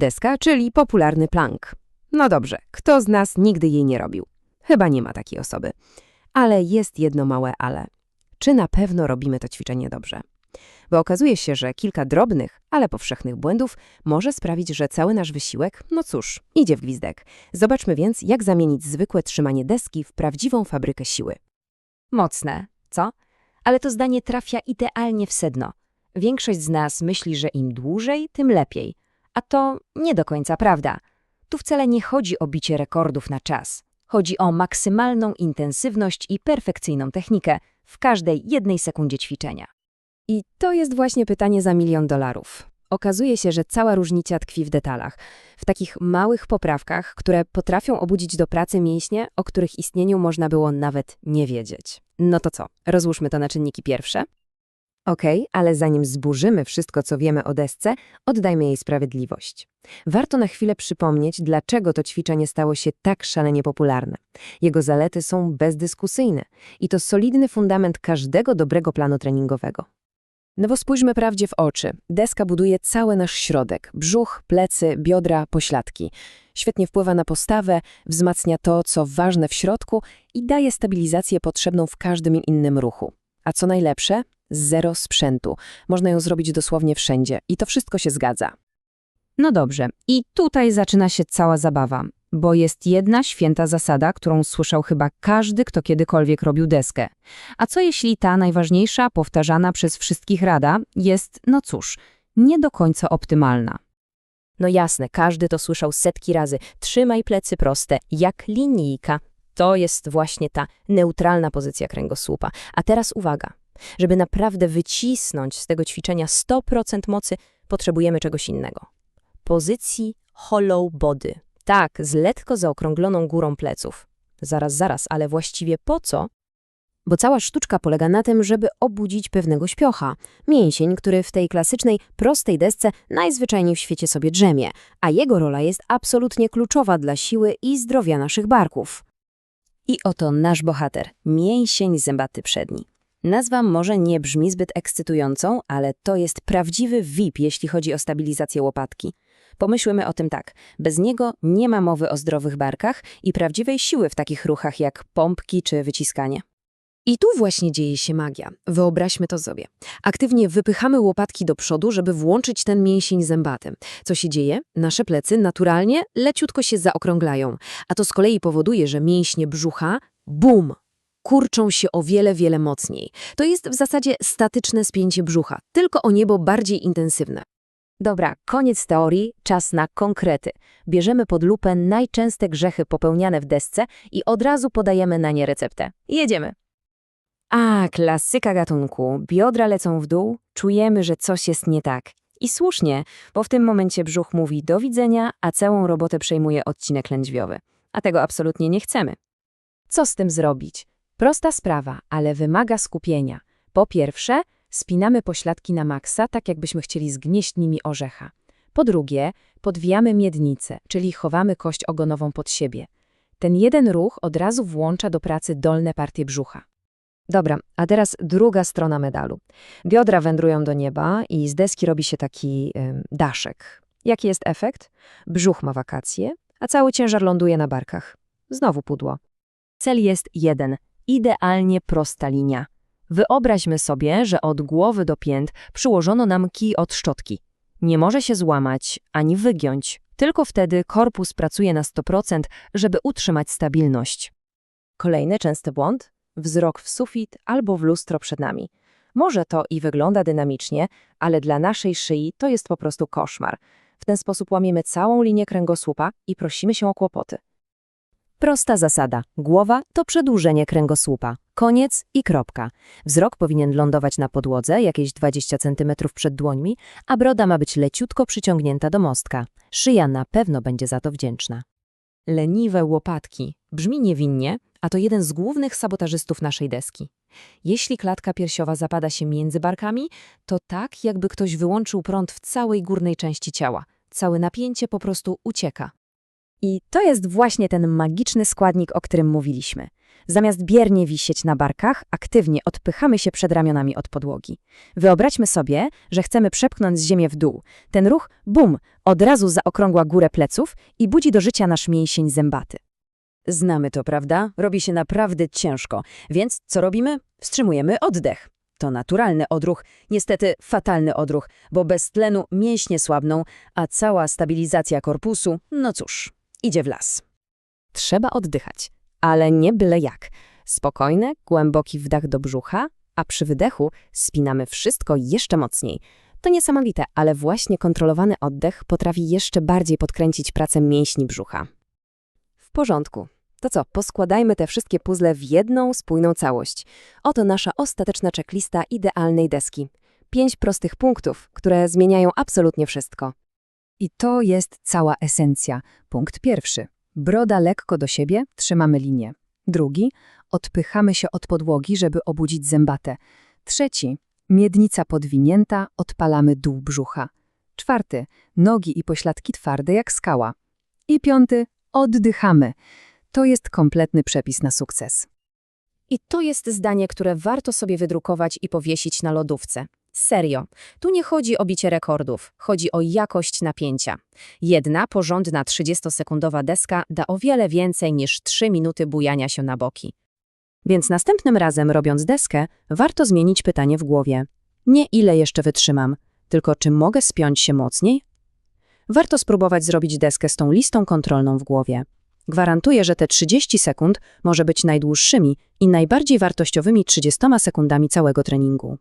Deska, czyli popularny plank. No dobrze, kto z nas nigdy jej nie robił? Chyba nie ma takiej osoby. Ale jest jedno małe ale. Czy na pewno robimy to ćwiczenie dobrze? Bo okazuje się, że kilka drobnych, ale powszechnych błędów może sprawić, że cały nasz wysiłek, no cóż, idzie w gwizdek. Zobaczmy więc, jak zamienić zwykłe trzymanie deski w prawdziwą fabrykę siły. Mocne, co? Ale to zdanie trafia idealnie w sedno. Większość z nas myśli, że im dłużej, tym lepiej. A to nie do końca prawda. Tu wcale nie chodzi o bicie rekordów na czas. Chodzi o maksymalną intensywność i perfekcyjną technikę w każdej jednej sekundzie ćwiczenia. I to jest właśnie pytanie za milion dolarów. Okazuje się, że cała różnica tkwi w detalach, w takich małych poprawkach, które potrafią obudzić do pracy mięśnie, o których istnieniu można było nawet nie wiedzieć. No to co, rozłóżmy to na czynniki pierwsze? Okej, ale zanim zburzymy wszystko, co wiemy o desce, oddajmy jej sprawiedliwość. Warto na chwilę przypomnieć, dlaczego to ćwiczenie stało się tak szalenie popularne. Jego zalety są bezdyskusyjne i to solidny fundament każdego dobrego planu treningowego. No bo spójrzmy prawdzie w oczy. Deska buduje cały nasz środek. Brzuch, plecy, biodra, pośladki. Świetnie wpływa na postawę, wzmacnia to, co ważne w środku i daje stabilizację potrzebną w każdym innym ruchu. A co najlepsze? Zero sprzętu. Można ją zrobić dosłownie wszędzie i to wszystko się zgadza. No dobrze, i tutaj zaczyna się cała zabawa, bo jest jedna święta zasada, którą słyszał chyba każdy, kto kiedykolwiek robił deskę. A co jeśli ta najważniejsza, powtarzana przez wszystkich rada jest, no cóż, nie do końca optymalna? No jasne, każdy to słyszał setki razy. Trzymaj plecy proste, jak linijka. To jest właśnie ta neutralna pozycja kręgosłupa. A teraz uwaga. Żeby naprawdę wycisnąć z tego ćwiczenia 100% mocy, potrzebujemy czegoś innego. Pozycji hollow body. Tak, z lekko zaokrągloną górą pleców. Zaraz, zaraz, ale właściwie po co? Bo cała sztuczka polega na tym, żeby obudzić pewnego śpiocha. Mięsień, który w tej klasycznej, prostej desce najzwyczajniej w świecie sobie drzemie, a jego rola jest absolutnie kluczowa dla siły i zdrowia naszych barków. I oto nasz bohater, mięsień zębaty przedni. Nazwa może nie brzmi zbyt ekscytującą, ale to jest prawdziwy VIP, jeśli chodzi o stabilizację łopatki. Pomyślmy o tym tak. Bez niego nie ma mowy o zdrowych barkach i prawdziwej siły w takich ruchach jak pompki czy wyciskanie. I tu właśnie dzieje się magia. Wyobraźmy to sobie. Aktywnie wypychamy łopatki do przodu, żeby włączyć ten mięsień zębaty. Co się dzieje? Nasze plecy naturalnie leciutko się zaokrąglają, a to z kolei powoduje, że mięśnie brzucha, bum, kurczą się o wiele, wiele mocniej. To jest w zasadzie statyczne spięcie brzucha, tylko o niebo bardziej intensywne. Dobra, koniec teorii, czas na konkrety. Bierzemy pod lupę najczęste grzechy popełniane w desce i od razu podajemy na nie receptę. Jedziemy. A, klasyka gatunku. Biodra lecą w dół, czujemy, że coś jest nie tak. I słusznie, bo w tym momencie brzuch mówi do widzenia, a całą robotę przejmuje odcinek lędźwiowy. A tego absolutnie nie chcemy. Co z tym zrobić? Prosta sprawa, ale wymaga skupienia. Po pierwsze, spinamy pośladki na maksa, tak jakbyśmy chcieli zgnieść nimi orzecha. Po drugie, podwijamy miednicę, czyli chowamy kość ogonową pod siebie. Ten jeden ruch od razu włącza do pracy dolne partie brzucha. Dobra, a teraz druga strona medalu. Biodra wędrują do nieba i z deski robi się taki ym, daszek. Jaki jest efekt? Brzuch ma wakacje, a cały ciężar ląduje na barkach. Znowu pudło. Cel jest jeden – idealnie prosta linia. Wyobraźmy sobie, że od głowy do pięt przyłożono nam kij od szczotki. Nie może się złamać ani wygiąć, tylko wtedy korpus pracuje na 100%, żeby utrzymać stabilność. Kolejny częsty błąd? Wzrok w sufit albo w lustro przed nami. Może to i wygląda dynamicznie, ale dla naszej szyi to jest po prostu koszmar. W ten sposób łamiemy całą linię kręgosłupa i prosimy się o kłopoty. Prosta zasada. Głowa to przedłużenie kręgosłupa. Koniec i kropka. Wzrok powinien lądować na podłodze, jakieś 20 cm przed dłońmi, a broda ma być leciutko przyciągnięta do mostka. Szyja na pewno będzie za to wdzięczna. Leniwe łopatki. Brzmi niewinnie, a to jeden z głównych sabotażystów naszej deski. Jeśli klatka piersiowa zapada się między barkami, to tak, jakby ktoś wyłączył prąd w całej górnej części ciała. Całe napięcie po prostu ucieka. I to jest właśnie ten magiczny składnik, o którym mówiliśmy. Zamiast biernie wisieć na barkach, aktywnie odpychamy się przed ramionami od podłogi. Wyobraźmy sobie, że chcemy przepchnąć ziemię w dół. Ten ruch, bum, od razu zaokrągła górę pleców i budzi do życia nasz mięsień zębaty. Znamy to, prawda? Robi się naprawdę ciężko. Więc co robimy? Wstrzymujemy oddech. To naturalny odruch, niestety fatalny odruch, bo bez tlenu mięśnie słabną, a cała stabilizacja korpusu, no cóż, idzie w las. Trzeba oddychać, ale nie byle jak. Spokojny, głęboki wdech do brzucha, a przy wydechu spinamy wszystko jeszcze mocniej. To niesamowite, ale właśnie kontrolowany oddech potrafi jeszcze bardziej podkręcić pracę mięśni brzucha. W porządku. To co, poskładajmy te wszystkie puzzle w jedną, spójną całość. Oto nasza ostateczna checklista idealnej deski. Pięć prostych punktów, które zmieniają absolutnie wszystko. I to jest cała esencja. Punkt pierwszy. Broda lekko do siebie, trzymamy linię. Drugi. Odpychamy się od podłogi, żeby obudzić zębatę. Trzeci. Miednica podwinięta, odpalamy dół brzucha. Czwarty. Nogi i pośladki twarde jak skała. I piąty. Oddychamy. To jest kompletny przepis na sukces. I to jest zdanie, które warto sobie wydrukować i powiesić na lodówce. Serio. Tu nie chodzi o bicie rekordów, chodzi o jakość napięcia. Jedna porządna 30-sekundowa deska da o wiele więcej niż 3 minuty bujania się na boki. Więc następnym razem robiąc deskę, warto zmienić pytanie w głowie. Nie ile jeszcze wytrzymam, tylko czy mogę spiąć się mocniej? Warto spróbować zrobić deskę z tą listą kontrolną w głowie. Gwarantuję, że te 30 sekund może być najdłuższymi i najbardziej wartościowymi 30 sekundami całego treningu.